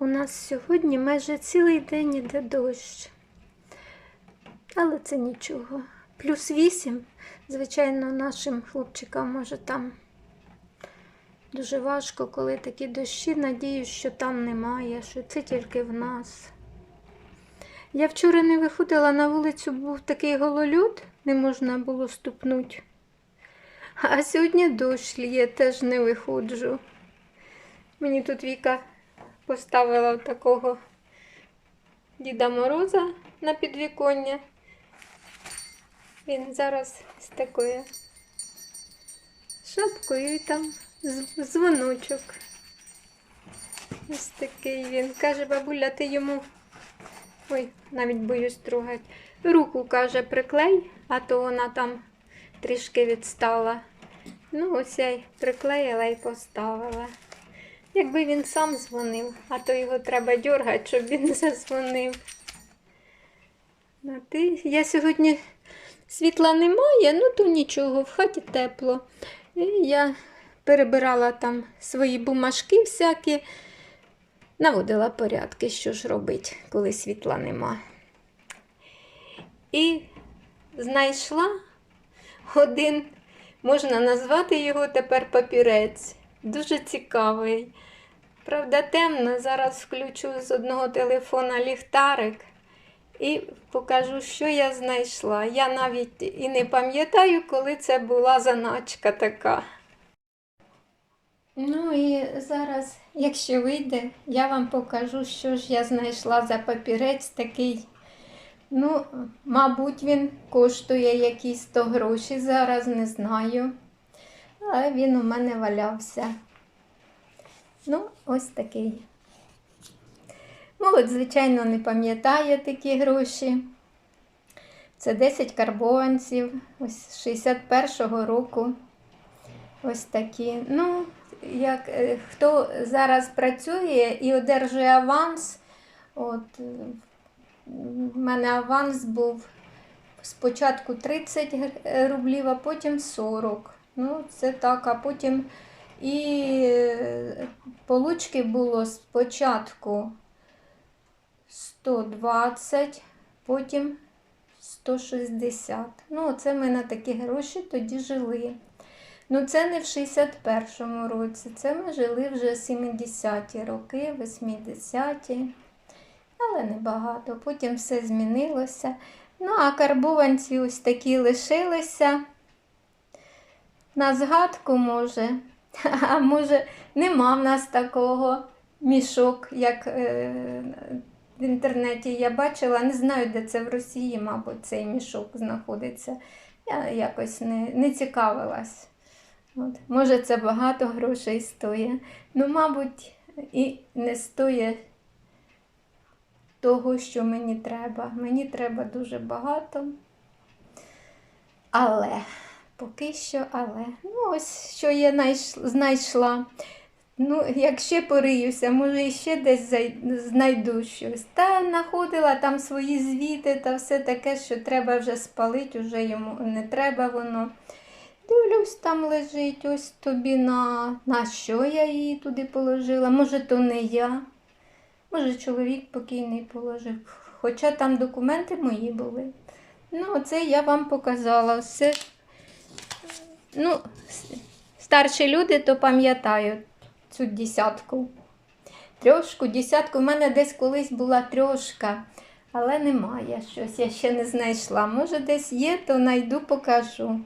У нас сьогодні майже цілий день іде дощ. Але це нічого. Плюс вісім, звичайно, нашим хлопчикам може там дуже важко, коли такі дощі. Надіюсь, що там немає, що це тільки в нас. Я вчора не виходила на вулицю, був такий гололюд, не можна було ступнути. А сьогодні дощ лє, теж не виходжу. Мені тут Віка поставила такого Діда Мороза на підвіконня. Він зараз з такою шапкою і там дзвоночок. Ось такий він. Каже, бабуля, ти йому. Ой, навіть боюсь трогати. Руку, каже, приклей, а то вона там трішки відстала. Ну, ось я й приклеїла і поставила. Якби він сам дзвонив, а то його треба дергати, щоб він зазвонив. А ти, я сьогодні світла немає, ну то нічого, в хаті тепло. І я перебирала там свої бумажки всякі, наводила порядки, що ж робити, коли світла нема. І знайшла один, можна назвати його тепер папірець. Дуже цікавий. Правда, темно. Зараз включу з одного телефона ліхтарик і покажу, що я знайшла. Я навіть і не пам'ятаю, коли це була заначка така. Ну і зараз, якщо вийде, я вам покажу, що ж я знайшла за папірець такий. Ну, мабуть, він коштує якісь 100 грошей зараз, не знаю. Але він у мене валявся. Ну, ось такий. Молодь, звичайно, не пам'ятає такі гроші. Це 10 карбованців, ось 61-го року. Ось такі. Ну, як е, хто зараз працює і одержує аванс, от в мене аванс був спочатку 30 рублів, а потім 40. Ну, це так, а потім і е, получки було спочатку 120, потім 160. Ну, це ми на такі гроші тоді жили. Ну, це не в 61-му році, це ми жили вже 70-ті роки, 80-ті, але небагато. Потім все змінилося. Ну, а карбованці ось такі лишилися. На згадку, може, а може, нема в нас такого мішок, як е, в інтернеті я бачила. Не знаю, де це в Росії, мабуть, цей мішок знаходиться. Я якось не, не цікавилась. От. Може, це багато грошей стоїть. Ну, мабуть, і не стоїть того, що мені треба. Мені треба дуже багато. Але, поки що, але. Ну, ось що я знайшла. Ну, як ще пориюся, може, ще десь знайду щось. Та знаходила там свої звіти та все таке, що треба вже спалити, вже йому не треба воно. Дивлюсь, там лежить ось тобі на, на що я її туди положила. Може, то не я. Може, чоловік покійний положив. Хоча там документи мої були. Ну, оце я вам показала. Все. Ну, старші люди то пам'ятають цю десятку. Трьошку, десятку. У мене десь колись була трьошка, але немає щось, я ще не знайшла. Може, десь є, то знайду, покажу.